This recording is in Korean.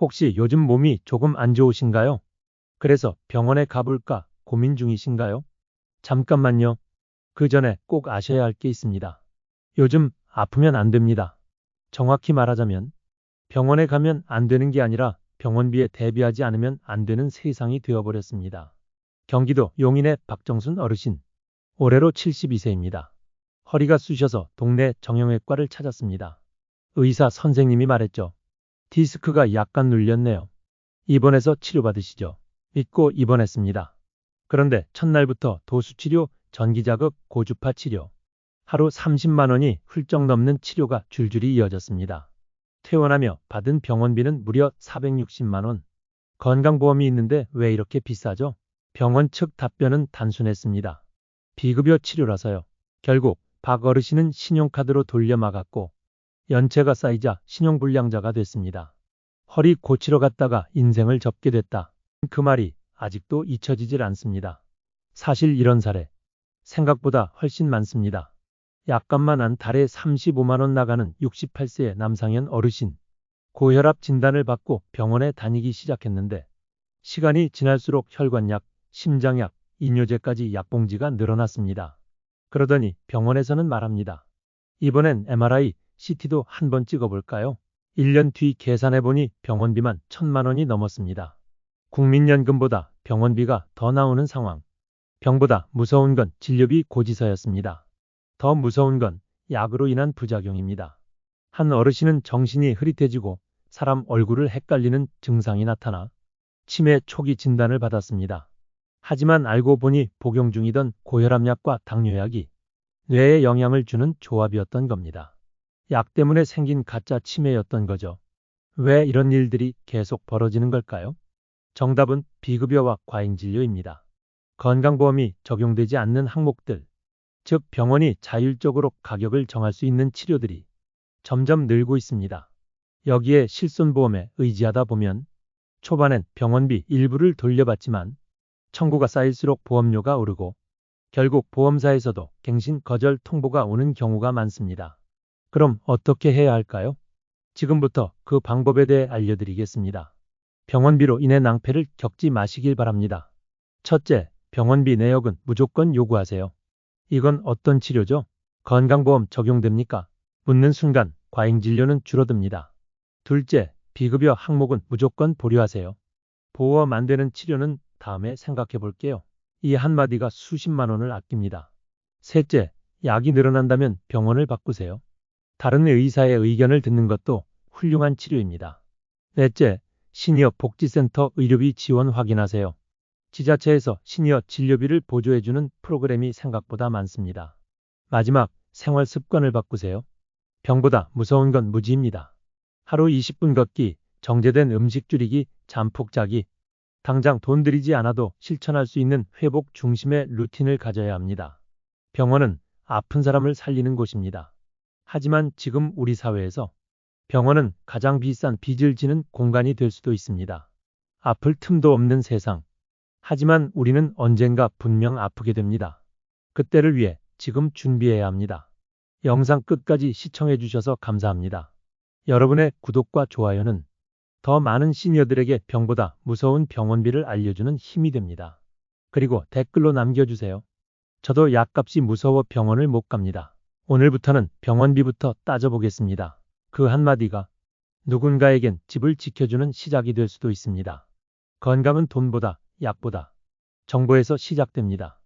혹시 요즘 몸이 조금 안 좋으신가요? 그래서 병원에 가볼까 고민 중이신가요? 잠깐만요. 그 전에 꼭 아셔야 할 게 있습니다. 요즘 아프면 안 됩니다. 정확히 말하자면 병원에 가면 안 되는 게 아니라 병원비에 대비하지 않으면 안 되는 세상이 되어버렸습니다. 경기도 용인의 박정순 어르신. 올해로 72세입니다. 허리가 쑤셔서 동네 정형외과를 찾았습니다. 의사 선생님이 말했죠. 디스크가 약간 눌렸네요. 입원해서 치료받으시죠. 믿고 입원했습니다. 그런데 첫날부터 도수치료, 전기자극, 고주파 치료, 하루 30만 원이 훌쩍 넘는 치료가 줄줄이 이어졌습니다. 퇴원하며 받은 병원비는 무려 460만 원. 건강보험이 있는데 왜 이렇게 비싸죠? 병원 측 답변은 단순했습니다. 비급여 치료라서요. 결국 박 어르신은 신용카드로 돌려 막았고 연체가 쌓이자 신용불량자가 됐습니다. 허리 고치러 갔다가 인생을 접게 됐다. 그 말이 아직도 잊혀지질 않습니다. 사실 이런 사례 생각보다 훨씬 많습니다. 약값만 한 달에 35만원 나가는 68세의 남상현 어르신. 고혈압 진단을 받고 병원에 다니기 시작했는데 시간이 지날수록 혈관약, 심장약, 이뇨제까지 약봉지가 늘어났습니다. 그러더니 병원에서는 말합니다. 이번엔 MRI, CT도 한번 찍어볼까요? 1년 뒤 계산해보니 병원비만 천만 원이 넘었습니다. 국민연금보다 병원비가 더 나오는 상황. 병보다 무서운 건 진료비 고지서였습니다. 더 무서운 건 약으로 인한 부작용입니다. 한 어르신은 정신이 흐릿해지고 사람 얼굴을 헷갈리는 증상이 나타나 치매 초기 진단을 받았습니다. 하지만 알고 보니 복용 중이던 고혈압약과 당뇨약이 뇌에 영향을 주는 조합이었던 겁니다. 약 때문에 생긴 가짜 치매였던 거죠. 왜 이런 일들이 계속 벌어지는 걸까요? 정답은 비급여와 과잉진료입니다. 건강보험이 적용되지 않는 항목들, 즉 병원이 자율적으로 가격을 정할 수 있는 치료들이 점점 늘고 있습니다. 여기에 실손보험에 의지하다 보면 초반엔 병원비 일부를 돌려받지만 청구가 쌓일수록 보험료가 오르고 결국 보험사에서도 갱신 거절 통보가 오는 경우가 많습니다. 그럼 어떻게 해야 할까요? 지금부터 그 방법에 대해 알려드리겠습니다. 병원비로 인해 낭패를 겪지 마시길 바랍니다. 첫째, 병원비 내역은 무조건 요구하세요. 이건 어떤 치료죠? 건강보험 적용됩니까? 묻는 순간 과잉 진료는 줄어듭니다. 둘째, 비급여 항목은 무조건 보류하세요. 보험 안 되는 치료는 다음에 생각해 볼게요. 이 한마디가 수십만 원을 아낍니다. 셋째, 약이 늘어난다면 병원을 바꾸세요. 다른 의사의 의견을 듣는 것도 훌륭한 치료입니다. 넷째, 시니어 복지센터 의료비 지원 확인하세요. 지자체에서 시니어 진료비를 보조해주는 프로그램이 생각보다 많습니다. 마지막, 생활 습관을 바꾸세요. 병보다 무서운 건 무지입니다. 하루 20분 걷기, 정제된 음식 줄이기, 잠푹 자기. 당장 돈 들이지 않아도 실천할 수 있는 회복 중심의 루틴을 가져야 합니다. 병원은 아픈 사람을 살리는 곳입니다. 하지만 지금 우리 사회에서 병원은 가장 비싼 빚을 지는 공간이 될 수도 있습니다. 아플 틈도 없는 세상. 하지만 우리는 언젠가 분명 아프게 됩니다. 그때를 위해 지금 준비해야 합니다. 영상 끝까지 시청해 주셔서 감사합니다. 여러분의 구독과 좋아요는 더 많은 시니어들에게 병보다 무서운 병원비를 알려주는 힘이 됩니다. 그리고 댓글로 남겨주세요. 저도 약값이 무서워 병원을 못 갑니다. 오늘부터는 병원비부터 따져보겠습니다. 그 한마디가 누군가에겐 집을 지켜주는 시작이 될 수도 있습니다. 건강은 돈보다 약보다 정보에서 시작됩니다.